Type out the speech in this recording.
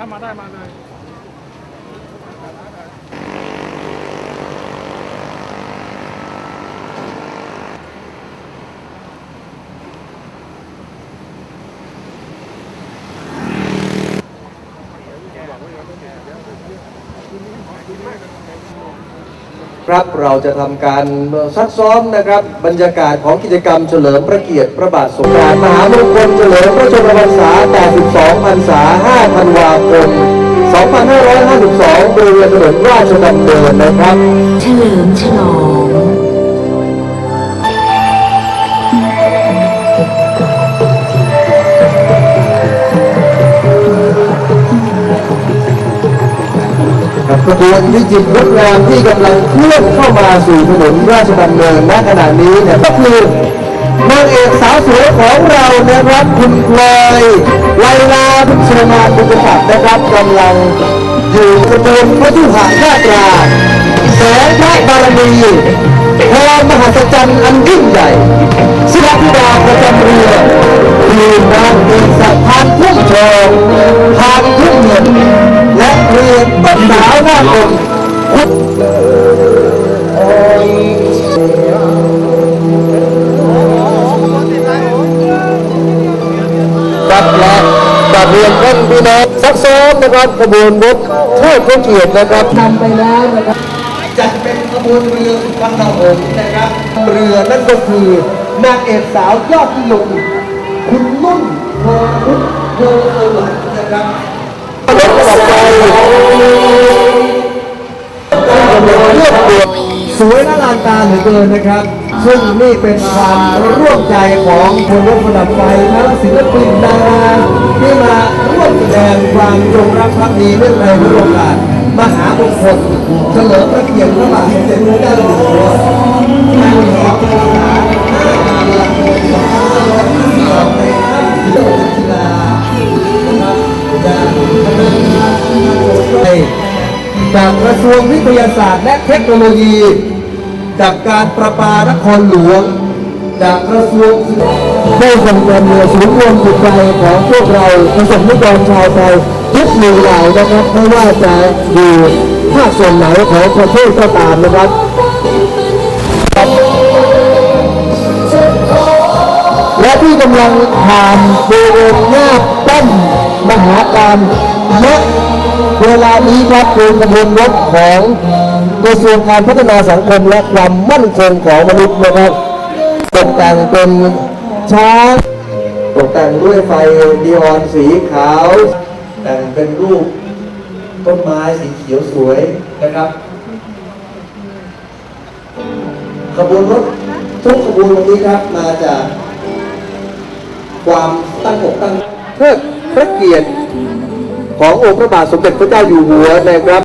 ถ้ามาได้มาเลย ครับ เราจะทำการซักซ้อมนะครับ บรรยากาศของกิจกรรมเฉลิมพระเกียรติพระบาทสมเด็จมหามงคลเฉลิมพระชนมพรรษา 82พรรษา 5 ธันวาคม 2552 บริเวณถนนราชดำเนินนะครับ เฉลิมฉลอง ขบวนวิจิตรงดงามที่กำลังเคลื่อนเข้ามาสู่ถนนราชดำเนินณขณะนี้เนี่ยก็คือนางเอกสาวสวยของเรานะครับคุณพลอยไลลาพุทธมานบุญศักดิ์นะครับกำลังอยู่กระบวนพระยุหายาตราแสงพระบารมีพรมหัศจรรย์อันยิ่งใหญ่ศิลปิดาประจำเรือาวหน้าคมพุทธครับและกับเรียนท่านพี่น้องซักซ้อมนะครับขบวนรถเทิดพระเกียรตินะครับนำไปแล้วนะครับจัดเป็นขบวนเรือสุพรรณหงส์นะครับ เรือนั่นก็คือนางเอกสาวยอดนิยมคุณนุ่นโพพุทธโพสวรรค์นะครับรถต่อไป สวยน่าลานตาเหลือเกินนะครับ ซึ่งนี่เป็นความร่วมใจของคนรถประดับไฟทั้งศิลปินดาราที่มาร่วมแสดงความจงรักภักดีเนื่องในโอกาสมหามงคลเฉลิมพระเกียรติพระบาทสมเด็จพระเจ้าอยู่หัวใน จากกระทรวงวิทยาศาสตร์และเทคโนโลยี จากการประปานครหลวง จากกระทรวงได้ส่งเป็นเรือศูนย์รวมจิตใจของพวกเราประสบนิกรชาวไทยทุกหมู่เหล่านะครับไม่ว่าจะอยู่ภาคส่วนไหนของประเทศก็ตามนะครับและที่กำลังผ่านบริเวณหน้าป้อมมหาการณ เวลานี้ครับเป็นขบวนรถของกระทรวงการพัฒนาสังคมและความมั่นคงของมนุษย์นะครับตกแต่งเป็นช้างตกแต่งด้วยไฟดีออนสีขาว แต่งเป็นรูปต้นไม้สีเขียวสวยนะครับขบวนรถทุกขบวนวันนี้ครับมาจากความตั้งอกตั้งเทิดพระเกียรติ ขององค์พระบาทสมเด็จพระเจ้าอยู่หัวนะครับ